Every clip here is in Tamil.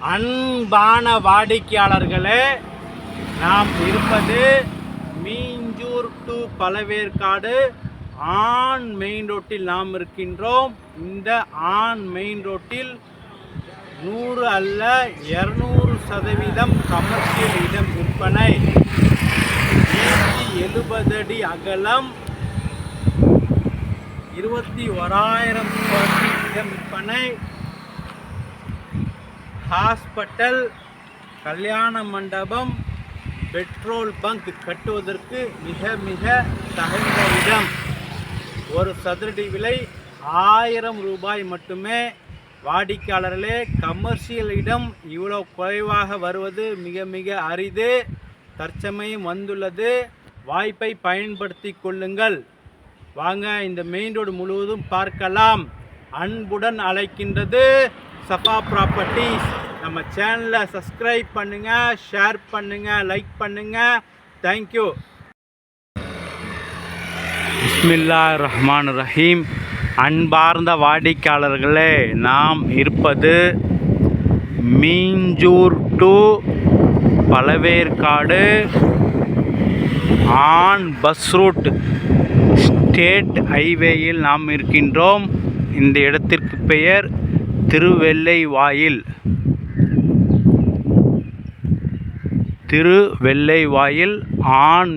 அன்பான வாடிக்கையாளர்களே நாம் இருப்பது Minjur to Pazhaverkadu on main ரோட்டில் நாம் இருக்கின்றோம். இந்த ஆன் மெயின் ரோட்டில் நூறு அல்ல இரநூறு சதவீதம் கமர்ஷியல் இடம் விற்பனை. எழுபது அடி அகலம் இருபத்தி ஓராயிரம் இடம் விற்பனை. ஹாஸ்பிட்டல் கல்யாண மண்டபம் பெட்ரோல் பங்க் கட்டுவதற்கு மிக மிக தகுந்த இடம். ஒரு சதுரடி விலை ஆயிரம் ரூபாய் மட்டுமே. வாடிக்கையாளர்களே கமர்ஷியல் இடம் இவ்வளோ குறைவாக வருவது மிக மிக அரிது. தற்சமயம் வந்துள்ளது. வாய்ப்பை பயன்படுத்தி கொள்ளுங்கள். வாங்க இந்த மெயின் ரோடு முழுவதும் பார்க்கலாம். அன்புடன் அழைக்கின்றது சஃபா ப்ராப்பர்ட்டிஸ் நம்ம சேனலை சப்ஸ்கிரைப் பண்ணுங்கள் ஷேர் பண்ணுங்கள் லைக் பண்ணுங்கள் தேங்க்யூ பிஸ்மில்லா ரஹ்மான் ரஹீம் அன்பார்ந்த வாடிக்கையாளர்களே நாம் இருப்பது Minjur to Pazhaverkadu on bus route state ஹைவேயில் நாம் இருக்கின்றோம். இந்த இடத்திற்கு பெயர் திருவெல்லை வாயில் ஆண் வாயில்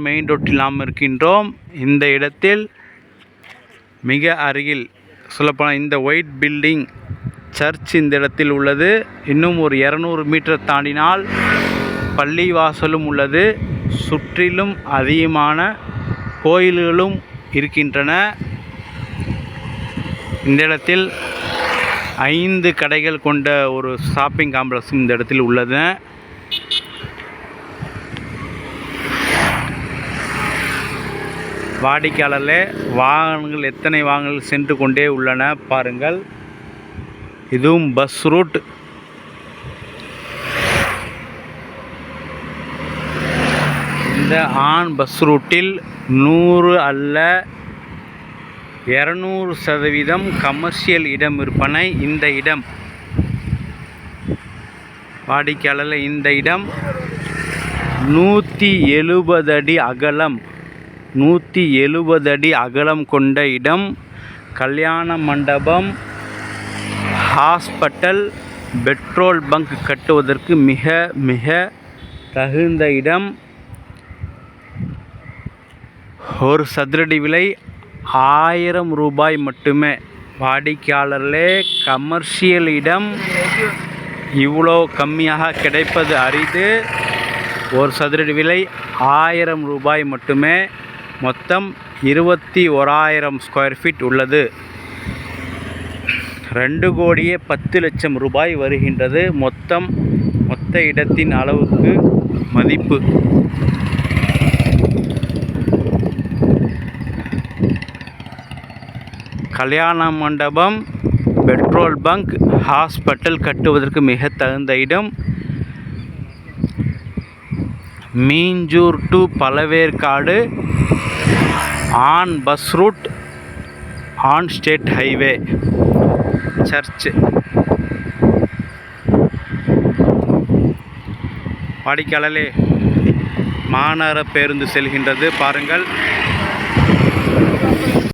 மெயின் ரோட்டில் நாம் இருக்கின்றோம். இந்த இடத்தில் மிக அருகில் சொல்லப்போனால் இந்த ஒயிட் பில்டிங் சர்ச் இந்த இடத்தில் உள்ளது. இன்னும் ஒரு இரநூறு மீட்டர் தாண்டினால் பள்ளிவாசலும் உள்ளது. சுற்றிலும் அதிகமான கோயில்களும் இருக்கின்றன. இந்த இடத்தில் ஐந்து கடைகள் கொண்ட ஒரு ஷாப்பிங் காம்ப்ளெக்ஸும் இந்த இடத்தில் உள்ளது. வாடிக்கையாளர்களே வாகனங்கள் எத்தனை வாகனங்கள் சென்று கொண்டே உள்ளன பாருங்கள். இதுவும் பஸ் ரூட். இந்த ஆண் பஸ் ரூட்டில் நூறு அல்ல இரநூறு சதவீதம் கமர்ஷியல் இடம் விற்பனை இந்த இடம். வாடிக்கையாளர் இந்த இடம் நூற்றி எழுபது அடி அகலம். நூற்றி எழுபது அடி அகலம் கொண்ட இடம். கல்யாண மண்டபம் ஹாஸ்பிட்டல் பெட்ரோல் பங்க் கட்டுவதற்கு மிக மிக தகுந்த இடம். ஒரு சதுரடி விலை ஆயிரம் ரூபாய் மட்டுமே. வாடிக்கையாளர்களே கமர்ஷியலிடம் இவ்வளோ கம்மியாக கிடைப்பது அரிது. ஒரு சதுரடி விலை ஆயிரம் ரூபாய் மட்டுமே. மொத்தம் இருபத்தி ஓராயிரம் ஸ்கொயர் ஃபீட் உள்ளது. ரெண்டு கோடியே பத்து லட்சம் ரூபாய் வருகின்றது. மொத்தம் மொத்த இடத்தின் அளவுக்கு மதிப்பு. கல்யாண மண்டபம் பெட்ரோல் பங்க் ஹாஸ்பிட்டல் கட்டுவதற்கு மிக தகுந்த இடம். Minjur to Pazhaverkadu on bus route on state highway church வாடிக்கையாளர்களே மாநகர பேருந்து செல்கின்றது. பாருங்கள்